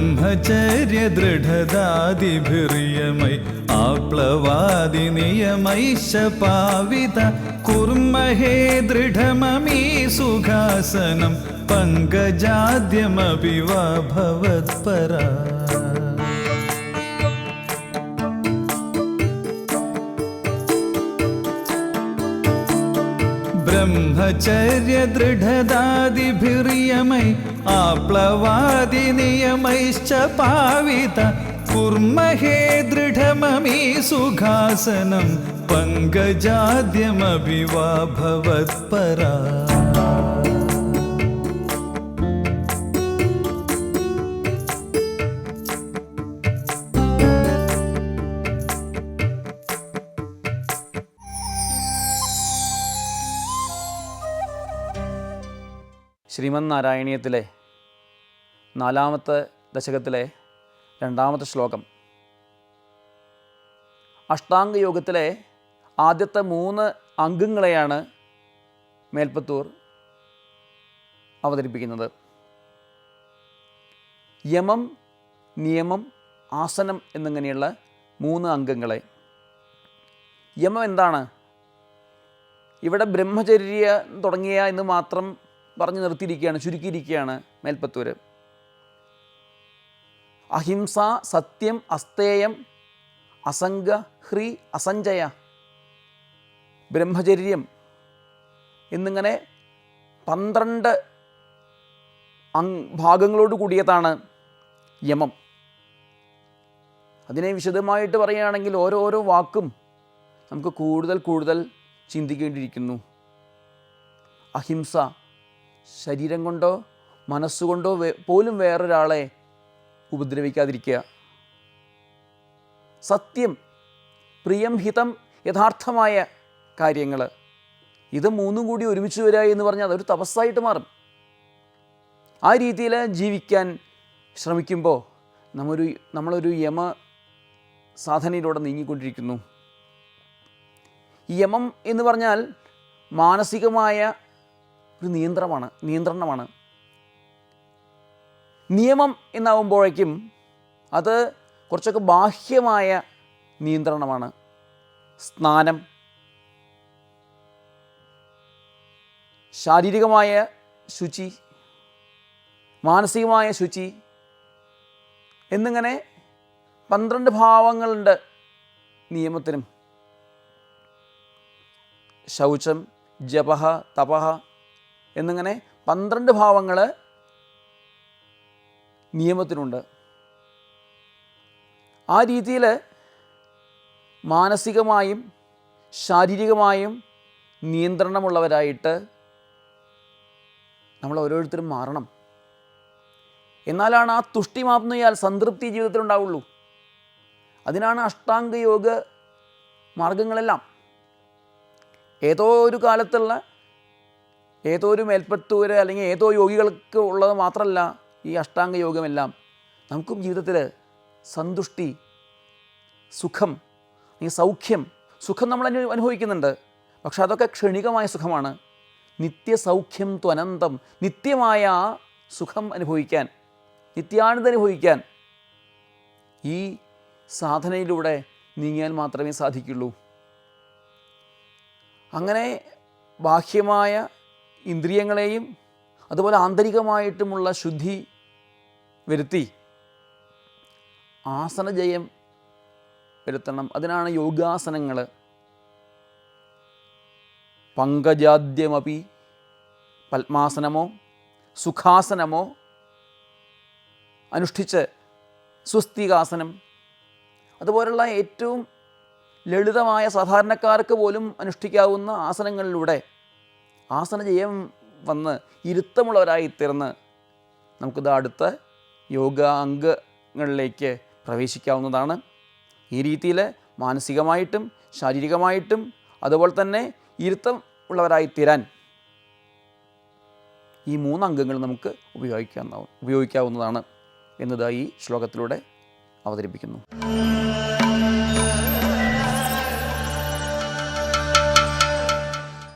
ബ്രഹ്മചര്യ ദൃഢദാതിഭിറിയമൈ ആപ്ലവാദി നിയമൈശ പാവിത കുർമഹേ ദൃഢമമീ സുഖാസനം പങ്കജാദ്യമപി വാ ഭവത്പരാ ബ്രഹ്മചര്യ ദൃഢദാതിഭിറിയമൈ ആപ്ലവാദി നിയമൈശ്ച പാവിത കുർമഹേ ദൃഢമമീ സുഖാസനം പങ്കജാദ്യമപി വാ ശ്രീമന് നാരായണീയത്തിലെ നാലാമത്തെ ദശകത്തിലെ രണ്ടാമത്തെ ശ്ലോകം. അഷ്ടാംഗ യോഗത്തിലെ ആദ്യത്തെ മൂന്ന് അംഗങ്ങളെയാണ് മേൽപ്പത്തൂർ അവതരിപ്പിക്കുന്നത്. യമം നിയമം ആസനം എന്നിങ്ങനെയുള്ള മൂന്ന് അംഗങ്ങളെ. യമം എന്താണ്? ഇവിടെ ബ്രഹ്മചര്യ തുടങ്ങിയ എന്ന് മാത്രം പറഞ്ഞു നിർത്തിയിരിക്കുകയാണ് ചുരുക്കിയിരിക്കുകയാണ് മേൽപ്പത്തൂര്. അഹിംസ സത്യം അസ്തേയം അസംഗ ഹ്രീ അസഞ്ചയ ബ്രഹ്മചര്യം എന്നിങ്ങനെ പന്ത്രണ്ട് ഭാഗങ്ങളോട് കൂടിയതാണ് യമം. അതിനെ വിശദമായിട്ട് പറയുകയാണെങ്കിൽ ഓരോരോ വാക്കും നമുക്ക് കൂടുതൽ കൂടുതൽ ചിന്തിക്കേണ്ടിയിരിക്കുന്നു. അഹിംസ ശരീരം കൊണ്ടോ മനസ്സുകൊണ്ടോ പോലും വേറൊരാളെ ഉപദ്രവിക്കാതിരിക്കുക. സത്യം പ്രിയം ഹിതം യഥാർത്ഥമായ കാര്യങ്ങൾ ഇത് മൂന്നും കൂടി ഒരുമിച്ച് വരിക എന്ന് പറഞ്ഞാൽ അതൊരു തപസ്സായിട്ട് മാറും. ആ രീതിയിൽ ജീവിക്കാൻ ശ്രമിക്കുമ്പോൾ നമ്മൊരു നമ്മളൊരു യമ സാധനയിലൂടെ നീങ്ങിക്കൊണ്ടിരിക്കുന്നു. യമം എന്ന് പറഞ്ഞാൽ മാനസികമായ ഒരു നിയന്ത്രണമാണ് നിയന്ത്രണമാണ്. നിയമം എന്നാവുമ്പോഴേക്കും അത് കുറച്ചൊക്കെ ബാഹ്യമായ നിയന്ത്രണമാണ്. സ്നാനം. ശാരീരികമായ ശുചി മാനസികമായ ശുചി എന്നിങ്ങനെ പന്ത്രണ്ട് ഭാവങ്ങളുണ്ട് നിയമത്തിനും. ശൗചം ജപഹ തപഹ എന്നിങ്ങനെ പന്ത്രണ്ട് ഭാവങ്ങൾ നിയമത്തിനുണ്ട്. ആ രീതിയിൽ മാനസികമായും ശാരീരികമായും നിയന്ത്രണമുള്ളവരായിട്ട് നമ്മൾ ഓരോരുത്തരും മാറണം. എന്നാലാണ് ആ തുഷ്ടിമാപ്നയാൽ സംതൃപ്തി ജീവിതത്തിൽ ഉണ്ടാവുള്ളൂ അതിനാണ് അഷ്ടാംഗയോഗ മാർഗങ്ങളെല്ലാം. ഏതോ ഒരു കാലത്തുള്ള ഏതോ ഒരു മേൽപ്പത്തൂര് അല്ലെങ്കിൽ ഏതോ യോഗികൾക്ക് ഉള്ളത് മാത്രമല്ല ഈ അഷ്ടാംഗ യോഗമെല്ലാം നമുക്കും ജീവിതത്തിൽ സന്തുഷ്ടി സുഖം അല്ലെങ്കിൽ സൗഖ്യം സുഖം നമ്മൾ അനു അനുഭവിക്കുന്നുണ്ട്. പക്ഷെ അതൊക്കെ ക്ഷണികമായ സുഖമാണ്. നിത്യസൗഖ്യം ത്വനന്തം നിത്യമായ സുഖം അനുഭവിക്കാൻ നിത്യാനന്ദ അനുഭവിക്കാൻ ഈ സാധനയിലൂടെ നീങ്ങിയാൽ മാത്രമേ സാധിക്കുള്ളൂ. അങ്ങനെ ബാഹ്യമായ ഇന്ദ്രിയങ്ങളെയും അതുപോലെ ആന്തരികമായിട്ടുമുള്ള ശുദ്ധി വരുത്തി ആസനജയം വരുത്തണം. അതിനാണ് യോഗാസനങ്ങൾ. പങ്കജാദ്യമപി പത്മാസനമോ സുഖാസനമോ അനുഷ്ഠിച്ച് സ്വസ്തികാസനം അതുപോലുള്ള ഏറ്റവും ലളിതമായ സാധാരണക്കാർക്ക് പോലും അനുഷ്ഠിക്കാവുന്ന ആസനങ്ങളിലൂടെ ആസനജയം വന്ന് ഇരുത്തമുള്ളവരായി തീർന്ന് നമുക്കിത് അടുത്ത യോഗ അംഗങ്ങളിലേക്ക് പ്രവേശിക്കാവുന്നതാണ്. ഈ രീതിയിൽ മാനസികമായിട്ടും ശാരീരികമായിട്ടും അതുപോലെ തന്നെ ഇരുത്തം ഉള്ളവരായി തീരാൻ ഈ മൂന്ന് അംഗങ്ങൾ നമുക്ക് ഉപയോഗിക്കാവുന്ന ഉപയോഗിക്കാവുന്നതാണ് എന്നത് ഈ ശ്ലോകത്തിലൂടെ അവതരിപ്പിക്കുന്നു.